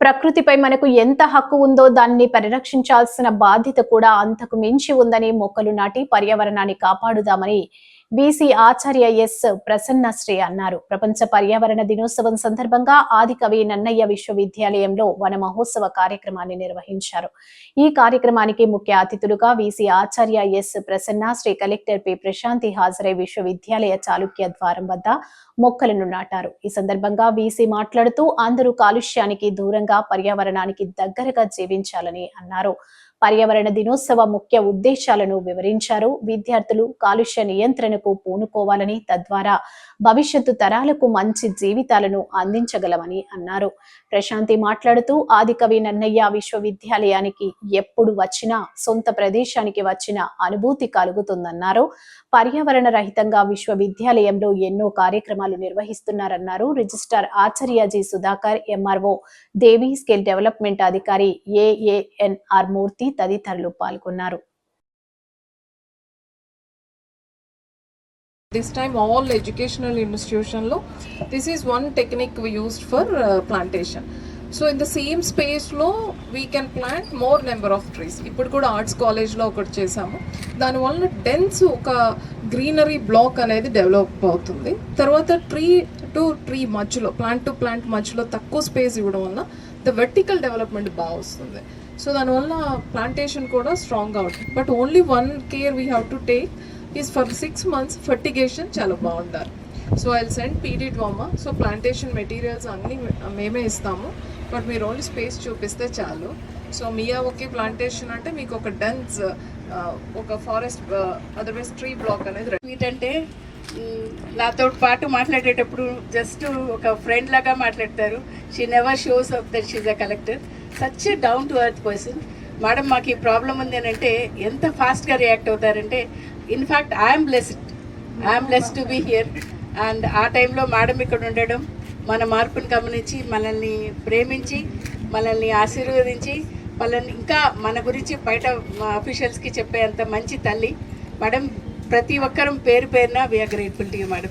ప్రకృతిపై మనకు ఎంత హక్కు ఉందో దాన్ని పరిరక్షించాల్సిన బాధ్యత కూడా అంతకు మించి ఉందని మొక్కలు నాటి పర్యావరణాన్ని కాపాడుదామని బీసీ ఆచార్య ఎస్ ప్రసన్నశ్రీ అన్నారు. ప్రపంచ పర్యావరణ దినోత్సవం సందర్భంగా ఆదికవి నన్నయ్య విశ్వవిద్యాలయంలో వన మహోత్సవ కార్యక్రమాన్ని నిర్వహించారు. ఈ కార్యక్రమానికి ముఖ్య అతిథులుగా బీసీ ఆచార్య S Prasanna Sri collector P Prashanthi హాజరై విశ్వవిద్యాలయ చాళుక్య ద్వారం వద్ద మొక్కలను నాటారు. ఈ సందర్భంగా బీసీ మాట్లాడుతూ అందరూ కాలుష్యానికి దూరంగా పర్యావరణానికి దగ్గరగా జీవించాలని అన్నారు. పర్యావరణ దినోత్సవ ముఖ్య ఉద్దేశాలను వివరించారు. విద్యార్థులు కాలుష్య నియంత్రణ నియంత్రణకు పూనుకోవాలని తద్వారా భవిష్యత్తు తరాలకు మంచి జీవితాలను అందించగలమని అన్నారు. ప్రశాంతి మాట్లాడుతూ ఆదికవి నన్నయ్య విశ్వవిద్యాలయానికి ఎప్పుడు వచ్చినా సొంత ప్రదేశానికి వచ్చిన అనుభూతి కలుగుతుందన్నారు. పర్యావరణ రహితంగా విశ్వవిద్యాలయంలో ఎన్నో కార్యక్రమాలు నిర్వహిస్తున్నారన్నారు registrar Acharyaji Sudhakar MRO Devi skill development అధికారి ఏఏఎన్ఆర్ మూర్తి తదితరులు పాల్గొన్నారు. This time all educational ఇన్స్టిట్యూషన్లో this is one technique used for plantation so in the same స్పేస్లో we can plant more number of trees ఇప్పుడు కూడా ఆర్ట్స్ కాలేజ్లో ఒకటి చేసాము దానివల్ల డెన్స్ ఒక గ్రీనరీ బ్లాక్ అనేది డెవలప్ అవుతుంది. తర్వాత ట్రీ టు ట్రీ మధ్యలో ప్లాంట్ టు ప్లాంట్ మధ్యలో తక్కువ స్పేస్ ఇవ్వడం వల్ల ద వెర్టికల్ డెవలప్మెంట్ బాగా వస్తుంది. సో దానివల్ల ప్లాంటేషన్ కూడా స్ట్రాంగ్గా ఉంటుంది. But only one care we have to take is for six months fertigation చాలా బాగుంటారు so I send PD DWAMA so plantation materials అన్నీ మేమే ఇస్తాము. బట్ మీరు ఓన్లీ స్పేస్ చూపిస్తే చాలు. సో మియా ఒకే ప్లాంటేషన్ అంటే మీకు ఒక డెన్స్ ఒక ఫారెస్ట్ అదర్వైజ్ ట్రీ బ్లాక్ అనేది ఏంటంటే నాతో పాటు మాట్లాడేటప్పుడు జస్ట్ ఒక ఫ్రెండ్ లాగా మాట్లాడతారు. She never shows off that she's a collector such down to earth person madam మాకు ఈ ప్రాబ్లం ఉంది అని అంటే ఎంత ఫాస్ట్గా react అవుతారంటే in fact I'm blessed I'm blessed to be here and ఆ టైంలో మేడం ఇక్కడ ఉండడం మన మార్పును గమనించి మనల్ని ప్రేమించి మనల్ని ఆశీర్వదించి వాళ్ళని ఇంకా మన గురించి బయట అఫీషియల్స్కి చెప్పేంత మంచి తల్లి. మేడం ప్రతి ఒక్కరం పేరు పేరున వీఆర్ గ్రేట్ఫుల్ టు మేడం.